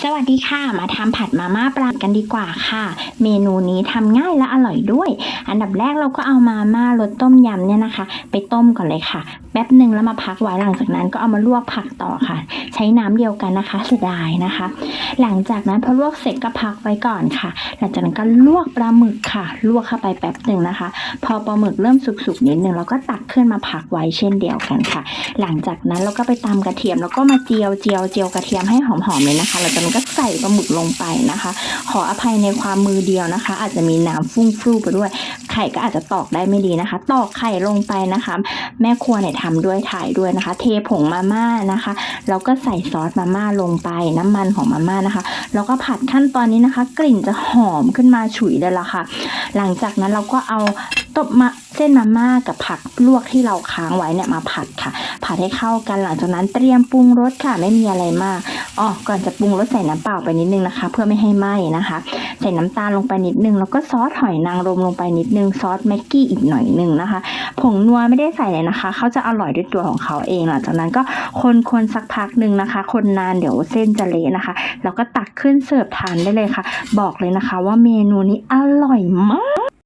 สวัสดีค่ะ มาทำผัดมาม่าปลากันดีกว่าค่ะ เมนูนี้ทำง่ายและอร่อยด้วย อันดับแรกเราก็เอามาม่ารสต้มยำเนี่ยนะคะ ไปต้มก่อนเลยค่ะ แป๊บหนึ่งแล้วมาพักไว้หลังจากนั้นก็เอามาลวกผักต่อค่ะ ใช้น้ำเดียวกันนะคะเสียดายนะคะ หลังจากนั้นพอลวกเสร็จก็พักไว้ก่อนค่ะ หลังจากนั้นก็ลวกปลาหมึกค่ะ ลวกเข้าไปแป๊บหนึ่งนะคะ พอปลาหมึกเริ่มสุกๆนิดหนึ่งเราก็ตักขึ้นมาพักไว้เช่นเดียวกันค่ะ หลังจากนั้นเราก็ไปตำกระเทียมแล้วก็มาเจียวเจียวเจียวกระเทียมให้หอมๆเลยนะคะหลังจากนั้นก็ใส่ปลาหมึกลงไปนะคะ ขออภัยในความมือเดียวนะคะ อาจจะมีน้ำฟุ้งฟรูไปด้วย ไข่ก็อาจจะตอกได้ไม่ดีนะคะ ตอกไข่ลงไปนะคะ แม่ครัวเนี่ยทำด้วยถ่ายด้วยนะคะ เทผงมาม่านะคะแล้วก็ใส่ซอสมาม่าลงไปน้ำมันของมาม่านะคะ แล้วก็ผัดขั้นตอนนี้นะคะ กลิ่นจะหอมขึ้นมาฉุยเลยล่ะค่ะ หลังจากนั้นเราก็เอาตบมา เส้นมาม่ากับผักลวกที่เราค้างไว้เนี่ยมาผัดค่ะ ผัดให้เข้ากันหลังจากนั้นเตรียมปรุงรสค่ะไม่มีอะไรมากอ๋อก่อนจะปรุงรสใส่น้ำเปล่าไปนิดนึงนะคะ เพื่อไม่ให้ไหม้นะคะ ใส่น้ำตาลลงไปนิดนึงแล้วก็ซอสหอยนางรมลงไปนิดนึงซอสแม็กกี้อีกหน่อยนึงนะคะ ผงนัวไม่ได้ใส่เลยนะคะเขาจะอร่อยด้วยตัวของเขาเองหลังจากนั้นก็คนๆสักพักหนึ่งนะคะ คนนานเดี๋ยวเส้นจะเละนะคะ แล้วก็ตักขึ้นเสิร์ฟทานได้เลยค่ะ บอกเลยนะคะ ว่าเมนูนี้อร่อยมาก